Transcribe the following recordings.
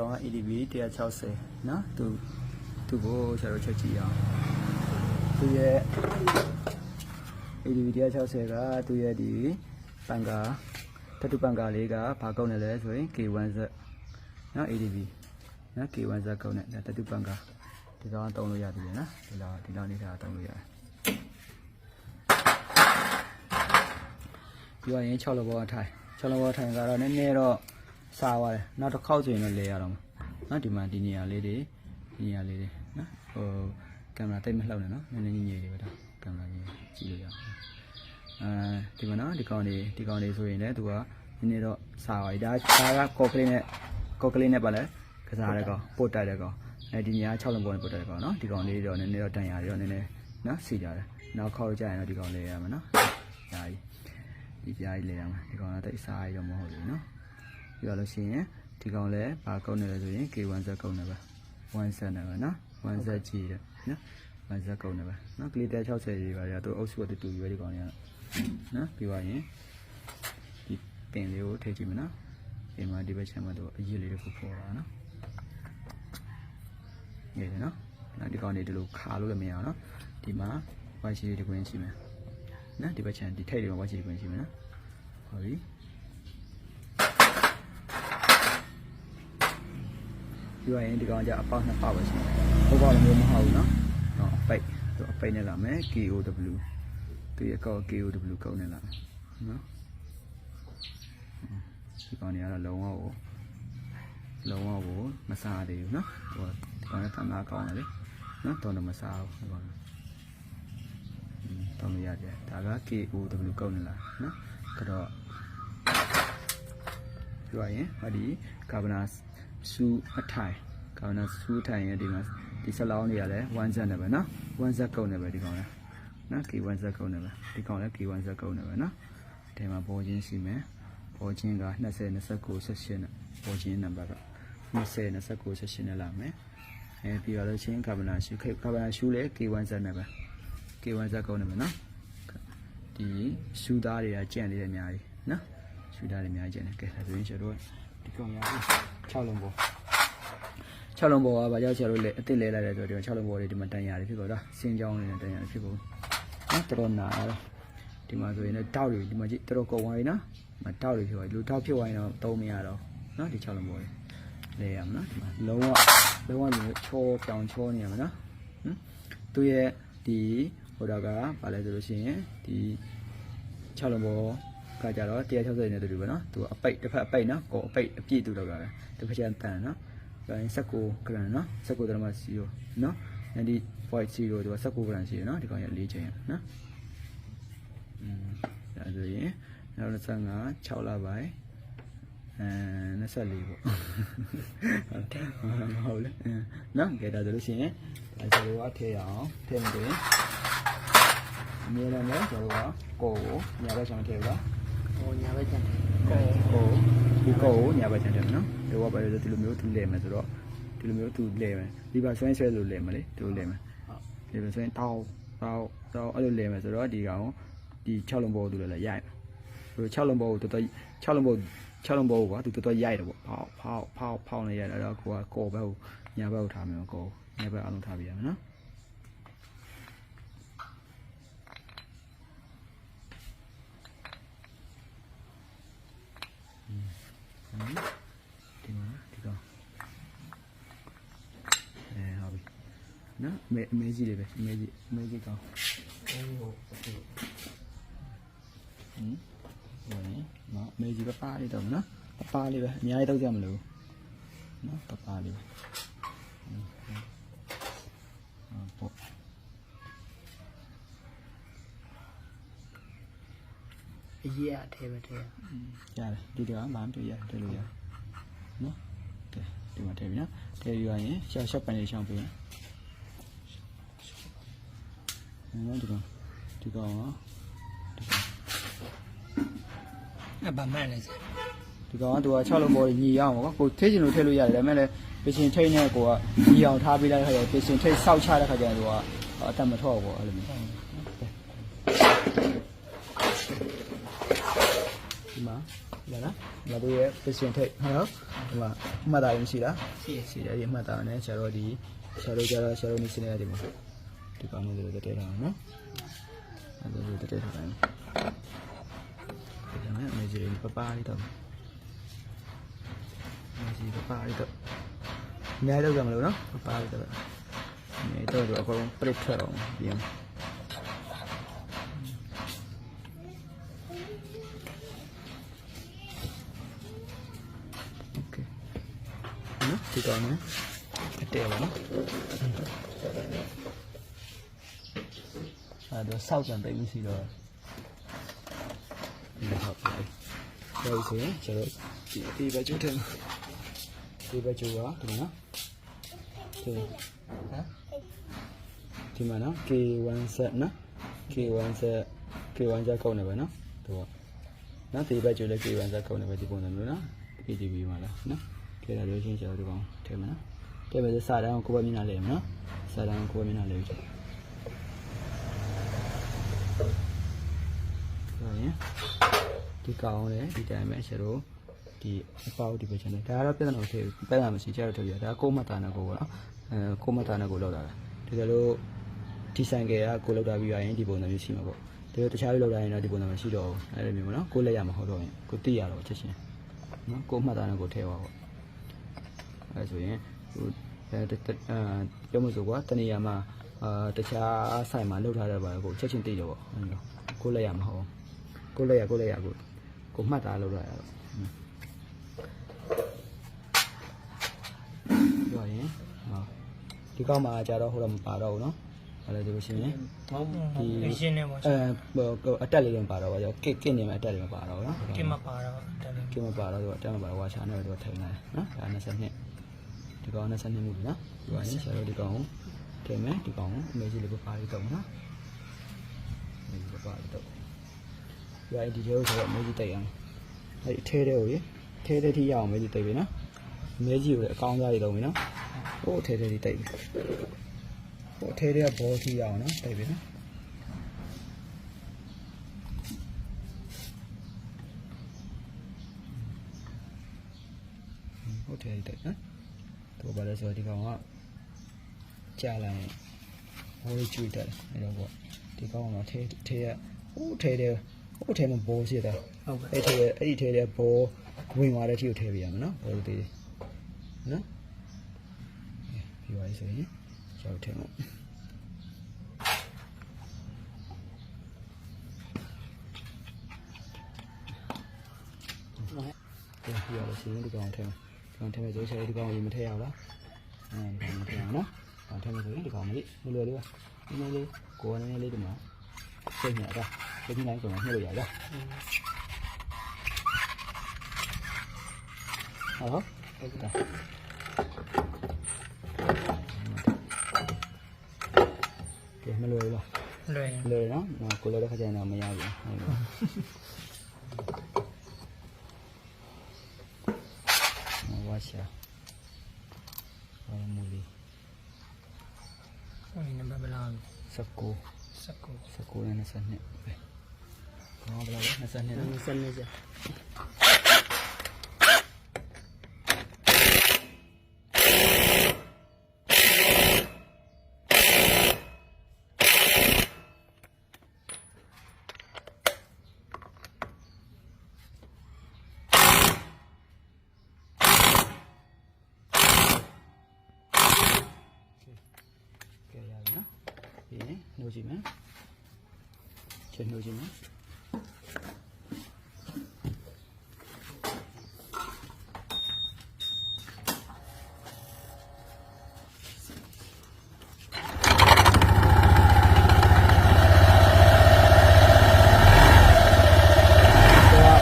ကောင်က ADB 160နော်သူသူ့ကိုဆရာတို့ချက်ကြည့်အောင်သူရဲ့ ADB 160ကသူရဲ့ဒီပန်ကာတတူပန်ကာလေးကဘာကောက်နေလဲဆိုရင် K1Z နော် ADB နော် K1Z ကောက်နေဒါတတူပန်ကာဒီကောင်ကတုံးလို့ရပြီနော်ဒီလောက်ဒီလောက်နေတာတုံးလို့ရတယ်ပြောရင်6လောဘောထိုင်6လောဘောထိုင်ကတော့နည်းနည်းတော့ စားသွားတယ်နောက်တစ်ခေါက်ဆိုရင်လည်းလဲရတော့မှာနော်ဒီမှာဒီနေရာလေးတွေဒီနေရာလေးတွေနော်ဟိုကင်မရာတိတ်မလှုပ်နဲ့နော်နည်းနည်းကြီးကြီးလေးပဲဒါကင်မရာကြီးကြည့်လို့ရအောင်အဲဒီမှာနော်ဒီကောင်လေးဒီကောင်လေးဆိုရင်လည်းသူကနည်းနည်းတော့စားပါပြီဒါဒါကကော့ကလေးနဲ့ကော့ကလေးနဲ့ပါလဲကစားတဲ့ကောင်ပို့တိုက်တဲ့ကောင်အဲဒီနေရာ6လုံးပေါ်နဲ့ပို့တိုက်တဲ့ကောင်နော်ဒီကောင်လေးတော့နည်းနည်းတော့တန်ရာတွေတော့နည်းနည်းနော်စီကြတယ်နောက်ခေါက်ကြရင်တော့ဒီကောင်လေးရမှာနော်ဒါကြီးဒီပြားကြီးလေးရမှာဒီကောင်တော့တိတ်စားရတော့မဟုတ်ဘူးနော် ပြီးတော့လို့ရှိရင်ဒီကောင်လည်းဘာကုန်းနေလဲဆိုရင် K1Z ကုန်းနေပဲ 1Z နဲ့ပဲနော် 1Z ကြည့်တယ်နော် 1Z ကုန်းနေပဲနော်ကလေးတဲ60ကြီးပါရတော့အုပ်စုကတူတူရွေးဒီကောင်လေးကနော်ပြီးသွားရင်ဒီပင်လေးကိုထည့်ကြည့်မယ်နော်ဒီမှာဒီဘက်ချမ်းမှာတော့အရည်လေးတစ်ခုပေါ်လာနော်နေတယ်နော်နောက်ဒီကောင်လေးဒီလိုခါလို့လည်းမရအောင်နော်ဒီမှာဝိုင်းချီလေးတစ်ခွင်းရှိမယ်နော်ဒီဘက်ချမ်းဒီထိတ်လေးမှာဝိုင်းချီတစ်ခွင်းရှိမယ်နော်ဟုတ်ပြီ ပြီးသွားရင်ဒီကောင်ကျအပေါက်နှစ်ပေါက်ပဲရှိတယ်ဘုတ်ပေါက်လည်းမျိုးမဟုတ်ဘူးနော်ဟောအပိတ်သူအပိတ်နဲ့လာမယ် KOW သူရဲ့ကောက် KOW ကောက်နေလာနော်ဒီကောင်နေရတော့လုံးဝကိုလုံးဝကိုမစားသေးဘူးနော်ဟိုဒီကောင်နဲ့တန်တာကောင်းတယ်လေနော်တော်တော်မစားဘူးဒီကောင်တော်မရတယ်ဒါက KOW ကောက်နေလာနော်ကတော့ပြောရင်ဟောဒီကာဗနာ စူအထိုင်ကာဗနာစူအထိုင်ရဲ့ဒီမှာဒီဆလောင်းတွေကလည်း1 set နဲ့ပဲနော်1 set ကောက်နေပဲဒီကောင်လည်းနော် K1 ဇက်ကုန်းနေပဲဒီကောင်လည်း K1 ဇက်ကုန်းနေပဲနော်ဒီမှာပေါ်ချင်းရှိမယ်ပေါ်ချင်းက20 29 18နဲ့ပေါ်ချင်းနံပါတ်က20 29 18နဲ့လာမယ်အဲပြီးတော့လို့ချင်းကာဗနာရှူခေကာဗနာရှူလည်း K1 ဇက်နဲ့ပဲ K1 ဇက်ကုန်းနေမယ်နော်ဒီရှူသားတွေကကြံ့နေတယ်အများကြီးနော်ရှူသားတွေအများကြီးကြံ့နေကဲဒါဆိုရင်ကျွန်တော်တို့ဒီကောင်ရပြီ 6လုံးပေါ်6လုံးပေါ်ကဘာကြောင့်ဆရာတို့လဲအစ်စ်လဲလိုက်တယ်ဆိုတော့6လုံးပေါ်တွေဒီမှာတန်ရတယ်ဖြစ်ကုန်တာစင်းကြောင်းနေတယ်တန်ရတယ်ဖြစ်ကုန်နော်တော်တော်နာရတယ်ဒီမှာဆိုရင်လည်းတောက်တွေဒီမှာကြည့်တော်တော်ကုန်သွားပြီနော်ဒီမှာတောက်တွေဖြစ်သွားပြီလူတောက်ဖြစ်သွားရင်တော့သုံးမရတော့နော်ဒီ6လုံးပေါ်လေးလဲရမှာနော်ဒီမှာလုံးဝလုံးဝလူချောပြောင်ချောနေရမှာနော်ဟမ်သူရဲ့ဒီဟိုတာကဘာလဲဆိုလို့ရှိရင်ဒီ6လုံးပေါ် ကကြတော့160နဲ့တူတူပဲနော်သူအပိတ်တစ်ဖက်အပိတ်နော်ကိုအပိတ်အပြည့်တူတော့ကလည်းတစ်ဖက်ကျန်တန်နော်ဒါရင်19 gram နော်19 gram 0နော်အဲဒီ void 0သူက19 gram ရှိတယ်နော်ဒီကောင်ရ4ချိန်ရနော်อืมဒါဆိုရင်နောက်25 6လပိုင်းအဲ24ပေါ့ဟုတ်တယ်နော်ကြည့်ဒါဆိုလို့ရှိရင်ဒါဆိုတော့ထည့်ရအောင်ထည့်မယ်အမြဲတမ်းလည်းကျွန်တော်ကကိုကိုညာဘက်ဆောင်ထည့်ပါ ဟိုညာဘက်ကျန်တယ်ကိုကိုဒီကိုကိုညာဘက်ချန်တယ်နော်ဒီကဘာလဲဒီလိုမျိုးသူလဲမယ်ဆိုတော့ဒီလိုမျိုးသူလဲမယ်ဒီပါဆွဲဆွဲလို့လဲမယ်လေဒီလိုလဲမယ်ဒီလိုဆွဲတောင်းတောင်းတောင်းအဲ့လိုလဲမယ်ဆိုတော့ဒီကောင်ဒီ6လုံးဘောသူလည်းရိုက်မယ်ဟို6လုံးဘောကိုတော်တော်6လုံးဘော6လုံးဘောကွာသူတော်တော်ရိုက်တယ်ပေါ့ဖောက်ဖောက်ဖောက်ဖောက်နေရိုက်တယ်တော့ကိုကကော်ဘက်ကိုညာဘက်ကိုထားမယ်ကောညာဘက်အလုံးထားပြရမယ်နော်ဒီမှာဒီကောင်အဲဟုတ်ပြီ နော်အမေအမေကြီးလေးပဲအမေကြီးအမေကြီးကောင်ဟိုဟိုဟင်းဝင်နော်အမေကြီးပပလေးတော့နော်ပပလေးပဲအများကြီးတော့ကြမလို့နော်ပပလေးပဲဟုတ်ပေါ့အရေးအထဲပဲထဲရတယ်ဒီတကဘာမှတွေ့ရတွေ့လို့ရနော်ကဲဒီမှာထည့်ပြီနော်ထည့်ပြီးရရင်ရှော့ရှော့ပန်လေးရှောင်းပေး နော်ဒီကောင်ဒီကောင်နော်အဗမန်လေးစဒီကောင်ကသူက6လုံးပေါ်ညီရအောင်ပေါ့ကိုထိချင်လို့ထည့်လို့ရတယ်ဒါပေမဲ့လည်းပရှင်ထိတ်နဲ့ကိုကညီအောင်ထားပေးလိုက်တဲ့ခါကျပရှင်ထိတ်စောက်ချတဲ့ခါကျတော့သူကအတတ်မထော့ဘူးအဲ့လိုမျိုးဒီမှာဒီလာလားလာသူရဲ့ position ထိတ်ဟုတ်နော်ဒီမှာမှတ်တာရင်ရှိလားရှိရရှိတယ်ဒီမှတ်တာနဲ့ဆရာတော်ဒီဆရာတော်ကြတော့ဆရာတော်နေစနေရတယ်မှာ ဒီကောင်လေးတွေတဲထားအောင်နော်အဲ့ဒါတွေတဲထားအောင်ဒါနဲ့အမေကြီးပပလေးတော့အမေကြီးပပလေးတော့အများကြီးတော့ကြမလို့နော်ပပလေးတော့အများကြီးတော့အကုန်ပရစ်ထွက်အောင်ပြင်ဒီကောင်နဲ့အတဲပါနော် အဲ့တော့စောက်ကြံတိတ်မရှိတော့ဒီဟုတ်ပြီဒါဆိုရင်ကျွန်တော်ဒီဒီဘက်ကျူးတယ်ဒီဘက်ကျူးပါဒီနော်ဒီဟမ်ဒီမှာနော် K1 set နော် K1 set K1 set ကောက်နေပဲနော်ဒီပေါ့နော်ဒီဘက်ကျူးလည်း K1 set ကောက်နေပဲဒီပုံစံမျိုးနော် KTV မှာလားနော်ခဲတာလို့ရှင်းချောဒီကောင်ထဲမှာနော်ထဲမှာစာတန်းကိုကိုယ်ပဲမျက်နှာလဲမှာနော်စာတန်းကိုကိုယ်ပဲမျက်နှာလဲကြည့်ဆိုရင် ဒီကောင်လေဒီတိုင်းပဲရှတို့ဒီအပေါက်ဒီပဲချင်တယ်ဒါကတော့ပြဿနာမရှိဘူးပြဿနာမရှိကြတော့ထုတ်ပြဒါကိုမတာနာကိုပေါ့နော်အဲကိုမတာနာကိုလောက်တာတကယ်လို့ဒီဆိုင်ကကိုလောက်တာပြီးရရင်ဒီပုံစံမျိုးရှိမှာပေါ့ဒါတခြားလို့လောက်တာရင်တော့ဒီပုံစံမရှိတော့ဘူးအဲ့လိုမျိုးပေါ့နော်ကိုလက်ရမှာဟုတ်တော့ရင်ကိုတိရတော့ချက်ချင်းနော်ကိုမှတ်သားနဲ့ကိုထည့်ပါပေါ့အဲဆိုရင်ဟိုအဲတအာပြောမစို့ကွာတနေရာမှာအာတခြားဆိုင်မှာလောက်ထားတဲ့ဘာကိုချက်ချင်းသိတယ်ပေါ့အဲ့လိုကိုလက်ရမဟုတ် ကိုလက်ရကိုလက်ရကိုကိုမှတ်သားလောက်ရရတော့ပြောရင်ဟောဒီကောက်မှာကြတော့ဟိုတော့မပါတော့ဘူးနော်အဲ့ဒါဒီလိုရှင်းရင်ဟုတ်ဒီဒီရှင်းနေပါအဲဟိုအတက်လေးတော့ပါတော့ဗောရောကစ်ကစ်နေမှာအတက်လေးမပါတော့ဘူးနော်ကင်မပါတော့တယ်လေကင်းမပါတော့တမ်းမပါဝါချာနဲ့တော့ထိုင်လာတယ်နော်ဒါ22ဒီကောင်22မှုပြီနော်ဒီပါရင်ဆရာတို့ဒီကောင်ကိုထည့်မယ်ဒီကောင်ကိုအမေကြီးလေးပပါလေးတော့နော်အမေကြီးပပါလေးတော့ ဒီပါရင်ဒီကျိုးဆိုတော့အမေကြီးတိတ်အောင်အဲ့ဒီထဲတဲ့ကိုရေထဲတဲ့ထိရအောင်အမေကြီးတိတ်ပြီနော်အမေကြီးကိုလည်းအကောင်းစားရတော့ပြီနော်ဟိုထဲတဲ့ထိတိတ်ပြီဟိုထဲတဲ့ဘောထိရအောင်နော်တိတ်ပြီနော်ဟုတ်တယ်တဲ့နော်တော့ဘာလဲဆိုတော့ဒီကောင်ကကြာလာရင်ဟိုးကျွေးတယ်အဲ့တော့ပေါ့ဒီကောင်ကထဲထဲရဟိုးထဲတယ် ဟိုးထဲမှာဘောရှိတယ်ဟုတ်ကဲ့အဲ့ထဲအဲ့ဒီထဲတဲ့ဘောဝင်သွားတဲ့ထိကိုထဲပြရမယ်နော်ဘောသေးတယ်နော်ပြီးပါပြီဆိုရင်ကျောက်ထဲမှာပြန်ပြရလို့ရှိရင်ဒီကောင်ထဲမှာဒီကောင်ထဲမှာဆိုချင်ဒီကောင်ကိုမထဲရအောင်လားအဲဒီကောင်မထဲအောင်နော်အောင်ထဲမှာဆိုရင်ဒီကောင်မလေးမလွယ်လေးပါနည်းနည်းလေးကိုယ်နည်းနည်းလေးဒီမှာစိတ်ညတာ စိတ်ညတိုင်းဆိုရင်နှိမ့်လို့ရတာဟုတ်ဟုတ်ကဲ့ကဲမလွယ်ဘူးလားလွယ်လွယ်နော်ကိုလည်းတစ်ခါ ကျရင်တော့မရဘူးဟုတ်ကဲ့ဝါရှာဝါမူလီ ဟိုနေဘဘလာ စကူ စကူ စကူနဲ့22ပဲဘာဘလာလဲ22နော် စနေကြ ကဲရပြီနော်ပြီးရင်နှိုးကြည့်မယ်ချက်နှိုးကြည့်မယ်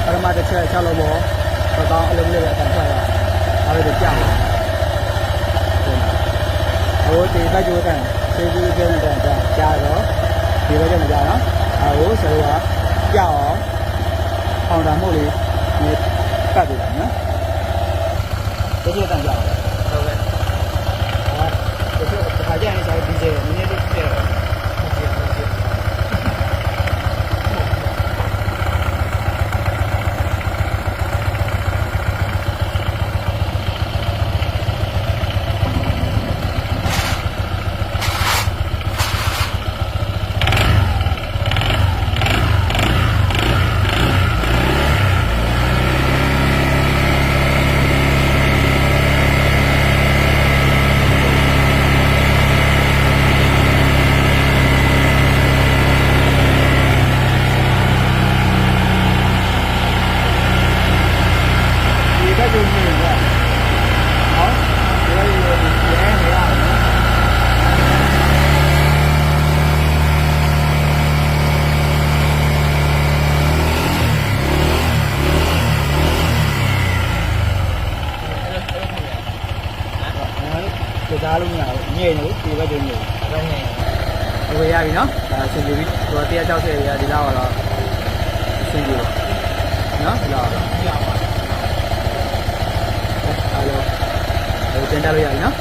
ပရမတစ်ချက်ချက်လို့ပေါ့တော့ကောင်းအလုံးလေးပဲအတန်ထွက်ရအောင်ဒါပဲကြောက်တယ်ဟိုဒီဘက်ကျိုးကန်စေကြီးကျုံတန်ကြာကြာတော့ဒီဘက်ကျမကြာနော်အဲဟိုဆို တော့ကြောက်အောင်အောင်တာမို့လေဒီကတ်တယ်နော်ဒီကျတန်ကြာတယ်ဟုတ်ကဲ့အဲဒါဆိုခါကြရင်ဆိုဒီကျေနည်းနည်းလေးပြ စားလို့မရဘူးညိတ်လို့ဒီဘက်ကျညိတ်တော့ညိတ်ဒီဝေရပြီနော်ဒါဆင်ပြေပြီဟို160ရဒီလောက်တော့ဆင်ပြေပါနော်ဒီလောက်တော့ပြပါပါအဲ့တော့ဟိုတင်တက်လို့ရပြီနော်